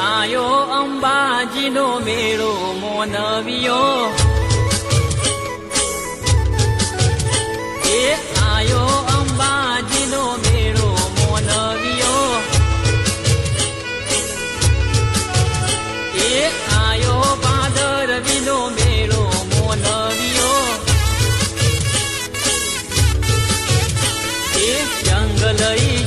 આયો અંબાજીનો મેળો મોનવ્યો. એ આયો અંબાજીનો મેળો મોનવ્યો. એ આયો ભાદરવીનો મેળો મોનવ્યો. એ જંગલઈ